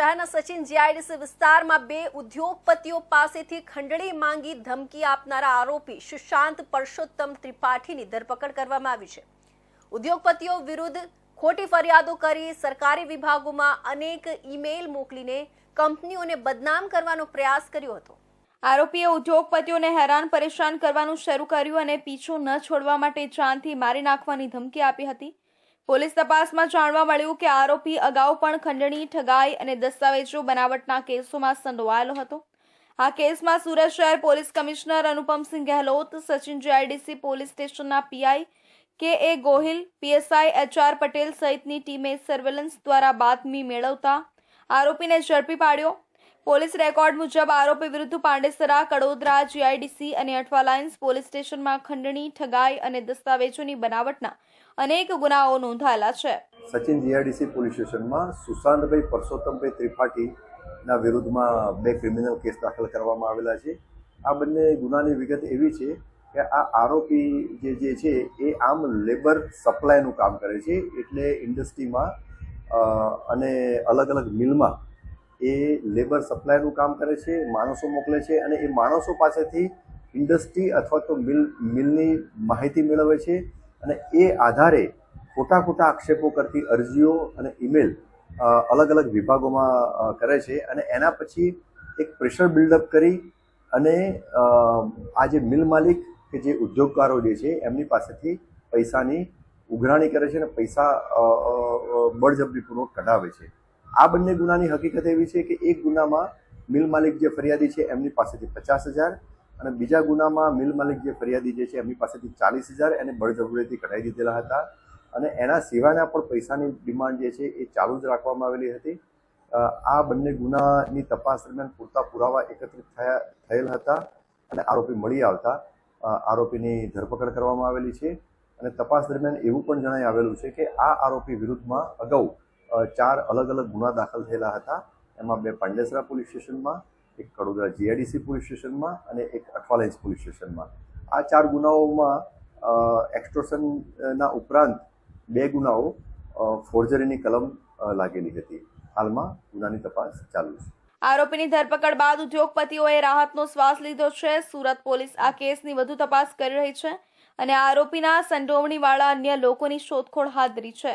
શહેરના સચિન જીઆઈડીસી વિસ્તારમાં બે ઉદ્યોગપતિઓ પાસેથી ખંડણી માંગી ધમકી આપનારા આરોપી સુશાંત પરસોત્તમ ત્રિપાઠીની ધરપકડ કરવામાં આવી છે. ઉદ્યોગપતિઓ વિરુદ્ધ ખોટી ફરિયાદો કરી સરકારી વિભાગોમાં અનેક ઈમેલ મોકલીને કંપનીઓને બદનામ કરવાનો પ્રયાસ કર્યો હતો. આરોપીએ ઉદ્યોગપતિઓને હેરાન પરેશાન કરવાનું શરૂ કર્યું અને પીછો ન છોડવા માટે જાનથી મારી નાખવાની ધમકી આપી હતી. પોલીસ તપાસમાં જાણવા મળ્યું કે આરોપી અગાઉ પણ ખંડણી, ઠગાઈ અને દસ્તાવેજો બનાવટના કેસોમાં સંડોવાયેલો હતો. આ કેસમાં સુરત શહેર police commissioner Anupamsinh Gehlot, Sachin GIDC police સ્ટેશનના PI K A Gohil, PSI HR Patel સહિતની ટીમે સર્વેલન્સ દ્વારા બાતમી મેળવતા આરોપીને ઝડપી પાડ્યો. પોલીસ રેકોર્ડ મુજબ આરોપી વિરુદ્ધ પાંડેસરા, કડોદરા, જીઆઈડીસી અને અઠવા લાઇન્સ પોલીસ સ્ટેશનમાં ખંડણી, ઠગાઈ અને દસ્તાવેજોની બનાવટના અનેક ગુનાઓ નોંધાયેલા છે. સચિન જીઆઈડીસી પોલીસ સ્ટેશનમાં સુશાંતભાઈ પરસોત્તમભાઈ ત્રિપાઠીના વિરુદ્ધમાં બે ક્રિમિનલ કેસ દાખલ કરવામાં આવેલા છે. આ બંને ગુનાની વિગત એવી છે કે આ આરોપી જે જે છે એ આમ લેબર સપ્લાયનું કામ કરે છે. એટલે ઇન્ડસ્ટ્રીમાં અને અલગ અલગ મિલમાં એ લેબર સપ્લાયનું કામ કરે છે, માણસો મોકલે છે અને એ માણસો પાસેથી ઇન્ડસ્ટ્રી અથવા તો મિલ મિલની માહિતી મેળવે છે અને એ આધારે ખોટા ખોટા આક્ષેપો કરતી અરજીઓ અને ઈમેલ અલગ અલગ વિભાગોમાં કરે છે અને એના પછી એક પ્રેશર બિલ્ડઅપ કરી અને આ જે મિલ માલિક કે જે ઉદ્યોગકારો જે છે એમની પાસેથી પૈસાની ઉઘરાણી કરે છે અને પૈસા બળજબરીપૂર્વક કઢાવે છે. આ બંને ગુનાની હકીકત એવી છે કે એક ગુનામાં મિલ માલિક જે ફરિયાદી છે, એમની પાસેથી પચાસ હજાર અને બીજા ગુનામાં મિલ માલિક જે ફરિયાદી જે છે, એમની પાસેથી ચાલીસ હજાર એને બળજબરીથી કઢાઈ દીધેલા હતા. અને એના સિવાયના પણ પૈસાની ડિમાન્ડ જે છે, એ ચાલુ જ રાખવામાં આવેલી હતી. આ બંને ગુનાની તપાસ દરમિયાન પૂરતા પુરાવા એકત્રિત થયા, થયેલ હતા અને આરોપી મળી આવતા. આરોપીની ધરપકડ કરવામાં આવેલી છે. અને તપાસ દરમિયાન એવું પણ જણાઈ આવેલું છે કે આ આરોપી વિરુદ્ધમાં અગાઉ ચાર અલગ અલગ ગુના દાખલ થયેલા હતા. એમાં બે પાંડેસરા પોલીસ સ્ટેશનમાં, એક કડોદરા જીઆઈડીસી પોલીસ સ્ટેશનમાં અને એક અઠવાલેન્સ પોલીસ સ્ટેશનમાં. આ ચાર ગુનાઓમાં એક્સ્ટોર્શનના ઉપરાંત બે ગુનાઓ ફોર્જરીની કલમ લાગેલી હતી. હાલમાં ગુનાની તપાસ ચાલુ છે. આરોપીની ધરપકડ બાદ ઉદ્યોગપતિઓએ રાહતનો શ્વાસ લીધો છે. સુરત પોલીસ આ કેસની વધુ તપાસ કરી રહી છે અને આરોપીના સંડોવણીવાળા અન્ય લોકોની શોધખોળ હાથ ધરી છે.